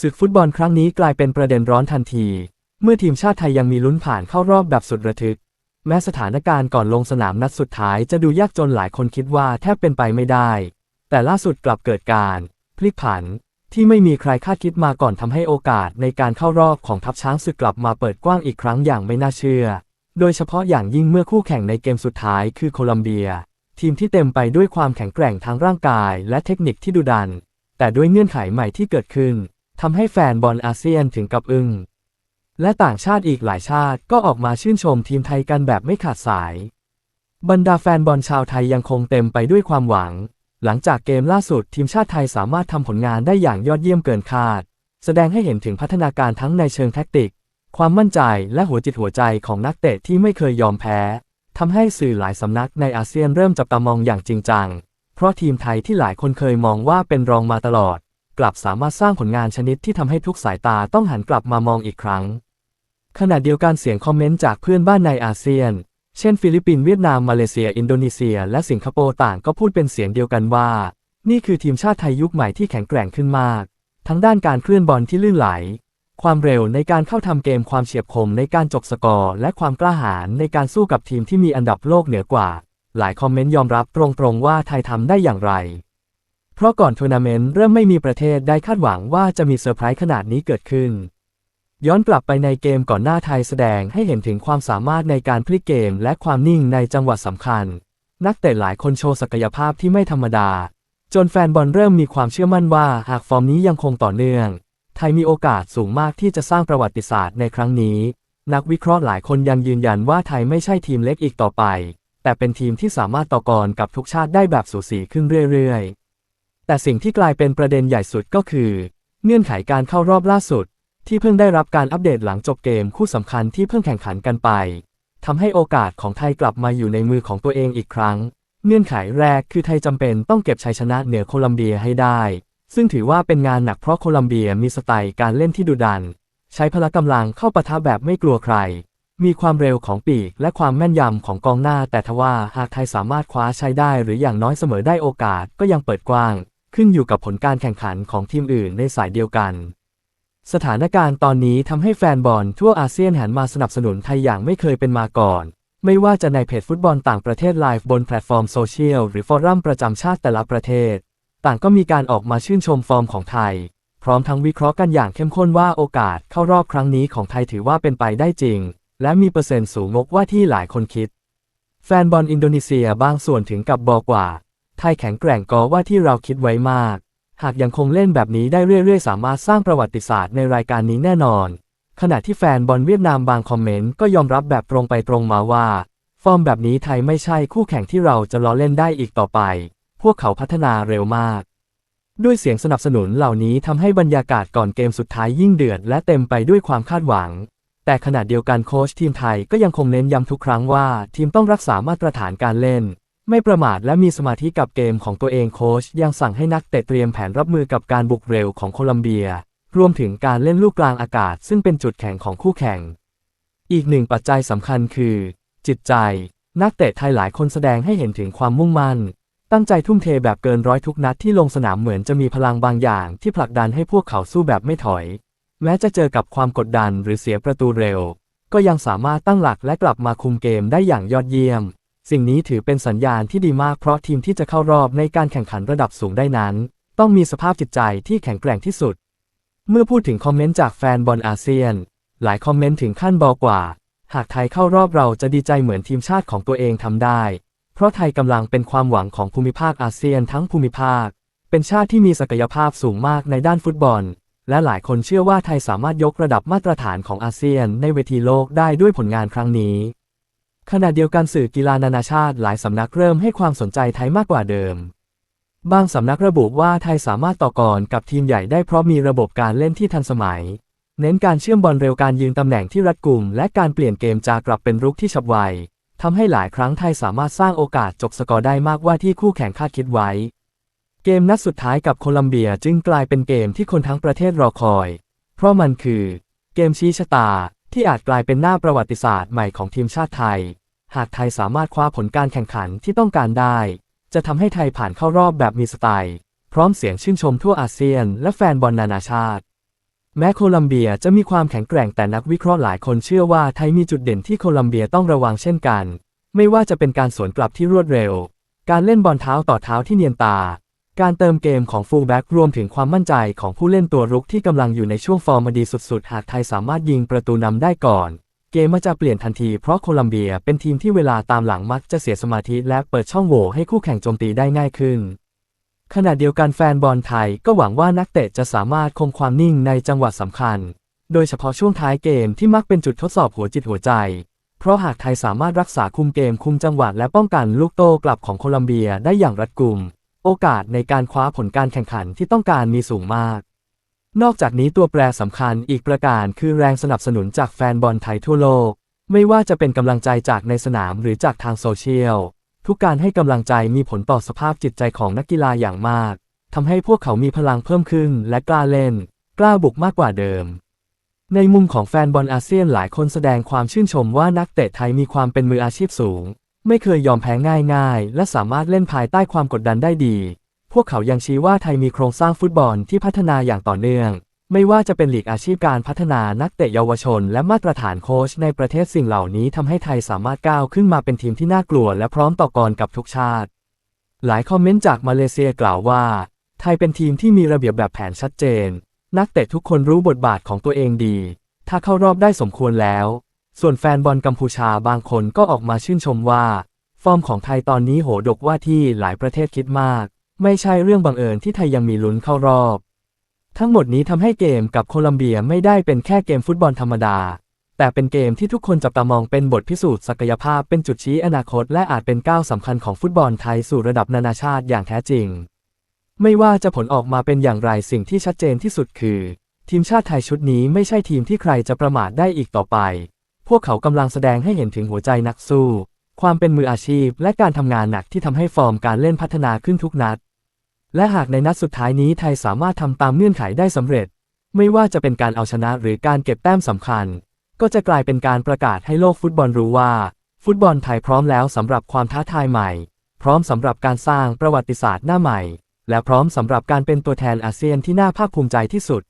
ศึกฟุตบอลครั้งนี้กลายเป็นประเด็นร้อนทันที เมื่อทีมชาติไทยยังมีลุ้นผ่านเข้ารอบแบบสุดระทึก แม้สถานการณ์ก่อนลงสนามนัดสุดท้ายจะดูยากจนหลายคนคิดว่าแทบเป็นไปไม่ได้ แต่ล่าสุดกลับเกิดการพลิกผัน ที่ไม่มีใครคาดคิดมาก่อนทำให้โอกาสในการเข้ารอบของทัพช้างศึกกลับมาเปิดกว้างอีกครั้งอย่างไม่น่าเชื่อ โดยเฉพาะอย่างยิ่งเมื่อคู่แข่งในเกมสุดท้ายคือโคลัมเบีย ทีมที่เต็มไปด้วยความแข็งแกร่งทางร่างกายและเทคนิคที่ดุดัน แต่ด้วยเงื่อนไขใหม่ที่เกิดขึ้น ทำให้แฟนบอลอาเซียนถึงกับอึง้งและต่างชาติอีกหลายชาติก็ออกมาชื่นชมทีมไทยกันแบบไม่ขาดสาย บรรดาแฟนบอลชาวไทยยังคงเต็มไปด้วยความหวัง หลังจากเกมล่าสุดทีมชาติไทยสามารถทำผลงานได้อย่างยอดเยี่ยมเกินคาด แสดงให้เห็นถึงพัฒนาการทั้งในเชิงแท็กติก ความมั่นใจและหัวจิตหัวใจของนักเตะที่ไม่เคยยอมแพ้ทำให้สื่อหลายสำนักในอาเซียนเริ่มจับตามองอย่างจริงจัง เพราะทีมไทยที่หลายคนเคยมองว่าเป็นรองมาตลอด กลับสามารถสร้างผลงานชนิดที่ทำให้ทุกสายตาต้องหันกลับมามองอีกครั้ง ขณะเดียวกันเสียงคอมเมนต์จากเพื่อนบ้านในอาเซียน เช่น ฟิลิปปินส์เวียดนามมาเลเซีย อินโดนีเซีย และสิงคโปร์ต่างก็พูดเป็นเสียงเดียวกันว่า นี่คือทีมชาติไทยยุคใหม่ที่แข็งแกร่งขึ้นมาก ทั้งด้านการเคลื่อนบอลที่ลื่นไหล ความเร็วในการเข้าทำเกมความเฉียบคมในการจบสกอร์ และความกล้าหาญในการสู้กับทีมที่มีอันดับโลกเหนือกว่า หลายคอมเมนต์ยอมรับตรงๆว่าไทยทำได้อย่างไร ราะก่อนทัวร์นาเมนต์เริ่มไม่มีประเทศได้คาดหวังว่าจะมีเซอร์ไพรส์ขนาดนี้เกิดขึ้น ย้อนกลับไปในเกมก่อนหน้าไทยแสดงให้เห็นถึงความสามารถในการพลิกเกมและความนิ่งในจังหวะสำคัญ นักเตะหลายคนโชว์ศักยภาพที่ไม่ธรรมดา จนแฟนบอลเริ่มมีความเชื่อมั่นว่าหากฟอร์มนี้ยังคงต่อเนื่อง ไทยมีโอกาสสูงมากที่จะสร้างประวัติศาสตร์ในครั้งนี้ นักวิเคราะห์หลายคนยังยืนยันว่าไทยไม่ใช่ทีมเล็กอีกต่อไป แต่เป็นทีมที่สามารถต่อกรกับทุกชาติได้แบบสูสีขึ้นเรื่อยๆ แต่สิ่งที่กลายเป็นประเด็นใหญ่สุดก็คือ เงื่อนไขการเข้ารอบล่าสุด ที่เพิ่งได้รับการอัปเดตหลังจบเกมคู่สำคัญที่เพิ่งแข่งขันกันไปทำให้โอกาสของไทยกลับมาอยู่ในมือของตัวเองอีกครั้ง เงื่อนไขแรกคือไทยจำเป็นต้องเก็บชัยชนะเหนือโคลัมเบียให้ได้ ซึ่งถือว่าเป็นงานหนักเพราะโคลัมเบียมีสไตล์การเล่นที่ดุดัน ใช้พละกำลังเข้าปะทะแบบไม่กลัวใคร มีความเร็วของปีกและความแม่นยำของกองหน้า แต่ทว่าหากไทยสามารถคว้าชัยได้หรืออย่างน้อยเสมอได้โอกาสก็ยังเปิดกว้าง ขึ้นอยู่กับผลการแข่งขันของทีมอื่นในสายเดียวกัน สถานการณ์ตอนนี้ทำให้แฟนบอลทั่วอาเซียนหันมาสนับสนุนไทยอย่างไม่เคยเป็นมาก่อน ไม่ว่าจะในเพจฟุตบอลต่างประเทศไลฟ์บนแพลตฟอร์มโซเชียลหรือฟอรัมประจำชาติแต่ละประเทศ ต่างก็มีการออกมาชื่นชมฟอร์มของไทย พร้อมทั้งวิเคราะห์กันอย่างเข้มข้นว่าโอกาสเข้ารอบครั้งนี้ของไทยถือว่าเป็นไปได้จริง และมีเปอร์เซ็นต์สูงงกว่าที่หลายคนคิด แฟนบอลอินโดนีเซียบางส่วนถึงกับบอกว่า ไทยแข็งแกร่งกว่าที่เราคิดไว้มาก หากยังคงเล่นแบบนี้ได้เรื่อยๆ สามารถสร้างประวัติศาสตร์ในรายการนี้แน่นอน ขณะที่แฟนบอลเวียดนามบางคอมเมนต์ก็ยอมรับแบบตรงไปตรงมาว่า ฟอร์มแบบนี้ไทยไม่ใช่คู่แข่งที่เราจะล้อเล่นได้อีกต่อไป พวกเขาพัฒนาเร็วมาก ด้วยเสียงสนับสนุนเหล่านี้ทำให้บรรยากาศก่อนเกมสุดท้ายยิ่งเดือด และเต็มไปด้วยความคาดหวังแต่ขณะเดียวกันโค้ชทีมไทยก็ยังคงเน้นย้ำทุกครั้งว่า ทีมต้องรักษามาตรฐานการเล่น ไม่ประมาทและมีสมาธิกับเกมของตัวเองโค้ชยังสั่งให้นักเตะเตรียมแผนรับมือกับการบุกเร็วของโคลัมเบีย รวมถึงการเล่นลูกกลางอากาศซึ่งเป็นจุดแข็งของคู่แข่ง อีกหนึ่งปัจจัยสำคัญคือ จิตใจ นักเตะไทยหลายคนแสดงให้เห็นถึงความมุ่งมั่น ตั้งใจทุ่มเทแบบเกินร้อยทุกนัดที่ลงสนามเหมือนจะมีพลังบางอย่างที่ผลักดันให้พวกเขาสู้แบบไม่ถอย แม้จะเจอกับความกดดันหรือเสียประตูเร็ว ก็ยังสามารถตั้งหลักและกลับมาคุมเกมได้อย่างยอดเยี่ยม สิ่งนี้ถือเป็นสัญญาณที่ดีมากเพราะทีมที่จะเข้ารอบในการแข่งขันระดับสูงได้นั้น ต้องมีสภาพจิตใจที่แข็งแกร่งที่สุด เมื่อพูดถึงคอมเมนต์จากแฟนบอลอาเซียน หลายคอมเมนต์ถึงขั้นบอกว่า หากไทยเข้ารอบเราจะดีใจเหมือนทีมชาติของตัวเองทำได้ เพราะไทยกำลังเป็นความหวังของภูมิภาคอาเซียนทั้งภูมิภาค เป็นชาติที่มีศักยภาพสูงมากในด้านฟุตบอล และหลายคนเชื่อว่าไทยสามารถยกระดับมาตรฐานของอาเซียนในเวทีโลกได้ด้วยผลงานครั้งนี้ ขณะเดียวกันสื่อกีฬานานาชาติหลายสำนักเริ่มให้ความสนใจไทยมากกว่าเดิม บางสำนักระบุว่าไทยสามารถต่อกรกับทีมใหญ่ได้เพราะมีระบบการเล่นที่ทันสมัย เน้นการเชื่อมบอลเร็วการยืนตำแหน่งที่รัดกุม และการเปลี่ยนเกมจากกลับเป็นรุกที่ฉับไวทำให้หลายครั้งไทยสามารถสร้างโอกาสจบสกอร์ได้มากกว่าที่คู่แข่งคาดคิดไว้ เกมนัดสุดท้ายกับโคลัมเบียจึงกลายเป็นเกมที่คนทั้งประเทศรอคอย เพราะมันคือ เกมชี้ชะตา ที่อาจกลายเป็นหน้าประวัติศาสตร์ใหม่ของทีมชาติไทย หากไทยสามารถคว้าผลการแข่งขันที่ต้องการได้ จะทำให้ไทยผ่านเข้ารอบแบบมีสไตล์ พร้อมเสียงชื่นชมทั่วอาเซียน และแฟนบอลนานาชาติ แม้โคลัมเบียจะมีความแข็งแกร่งแต่นักวิเคราะห์หลายคนเชื่อว่าไทยมีจุดเด่นที่โคลัมเบียต้องระวังเช่นกัน ไม่ว่าจะเป็นการสวนกลับที่รวดเร็ว การเล่นบอลเท้าต่อเท้าที่เนียนตา การเติมเกมของฟูลแบ็กรวมถึงความมั่นใจของผู้เล่นตัวรุกที่กำลังอยู่ในช่วงฟอร์มดีสุดๆ หากไทยสามารถยิงประตูนำได้ก่อน เกมมันจะเปลี่ยนทันทีเพราะโคลัมเบียเป็นทีมที่เวลาตามหลังมักจะเสียสมาธิและเปิดช่องโหว่ให้คู่แข่งโจมตีได้ง่ายขึ้น ขณะเดียวกันแฟนบอลไทยก็หวังว่านักเตะจะสามารถคงความนิ่งในจังหวะสำคัญ โดยเฉพาะช่วงท้ายเกมที่มักเป็นจุดทดสอบหัวจิตหัวใจเพราะหากไทยสามารถรักษาคุมเกมคุมจังหวะและป้องกันลูกโต้กลับของโคลัมเบียได้อย่างรัดกุม โอกาสในการคว้าผลการแข่งขันที่ต้องการมีสูงมาก นอกจากนี้ตัวแปรสำคัญอีกประการคือแรงสนับสนุนจากแฟนบอลไทยทั่วโลก ไม่ว่าจะเป็นกำลังใจจากในสนามหรือจากทางโซเชียล ทุกการให้กำลังใจมีผลต่อสภาพจิตใจของนักกีฬาอย่างมากทำให้พวกเขามีพลังเพิ่มขึ้นและกล้าเล่น กล้าบุกมากกว่าเดิม ในมุมของแฟนบอลอาเซียนหลายคนแสดงความชื่นชมว่านักเตะไทยมีความเป็นมืออาชีพสูง ไม่เคยยอมแพ้ง่ายๆ และสามารถเล่นภายใต้ความกดดันได้ดี พวกเขายังชี้ว่าไทยมีโครงสร้างฟุตบอลที่พัฒนาอย่างต่อเนื่อง ไม่ว่าจะเป็นหลีกอาชีพการพัฒนานักเตะเยาวชน และมาตรฐานโค้ชในประเทศสิ่งเหล่านี้ทำให้ไทยสามารถก้าวขึ้นมาเป็นทีมที่น่ากลัว และพร้อมต่อกรกับทุกชาติ หลายคอมเมนต์จากมาเลเซียกล่าวว่า ไทยเป็นทีมที่มีระเบียบแบบแผนชัดเจน นักเตะทุกคนรู้บทบาทของตัวเองดี ถ้าเข้ารอบได้สมควรแล้ว ส่วนแฟนบอลกัมพูชาบางคนก็ออกมาชื่นชมว่า ฟอร์มของไทยตอนนี้โหดกว่าที่หลายประเทศคิดมาก ไม่ใช่เรื่องบังเอิญที่ไทยยังมีลุ้นเข้ารอบ ทั้งหมดนี้ทำให้เกมกับโคลัมเบียไม่ได้เป็นแค่เกมฟุตบอลธรรมดา แต่เป็นเกมที่ทุกคนจับตามองเป็นบทพิสูจน์ศักยภาพเป็นจุดชี้อนาคต และอาจเป็นก้าวสำคัญของฟุตบอลไทยสู่ระดับนานาชาติอย่างแท้จริง ไม่ว่าจะผลออกมาเป็นอย่างไรสิ่งที่ชัดเจนที่สุดคือ ทีมชาติไทยชุดนี้ไม่ใช่ทีมที่ใครจะประมาทได้อีกต่อไป พวกเขากำลังแสดงให้เห็นถึงหัวใจนักสู้ ความเป็นมืออาชีพ และการทำงานหนักที่ทำให้ฟอร์มการเล่นพัฒนาขึ้นทุกนัด และหากในนัดสุดท้ายนี้ไทยสามารถทำตามเงื่อนไขได้สำเร็จ ไม่ว่าจะเป็นการเอาชนะหรือการเก็บแต้มสำคัญ ก็จะกลายเป็นการประกาศให้โลกฟุตบอลรู้ว่า ฟุตบอลไทยพร้อมแล้วสำหรับความท้าทายใหม่ พร้อมสำหรับการสร้างประวัติศาสตร์หน้าใหม่ และพร้อมสำหรับการเป็นตัวแทนอาเซียนที่น่าภาคภูมิใจที่สุด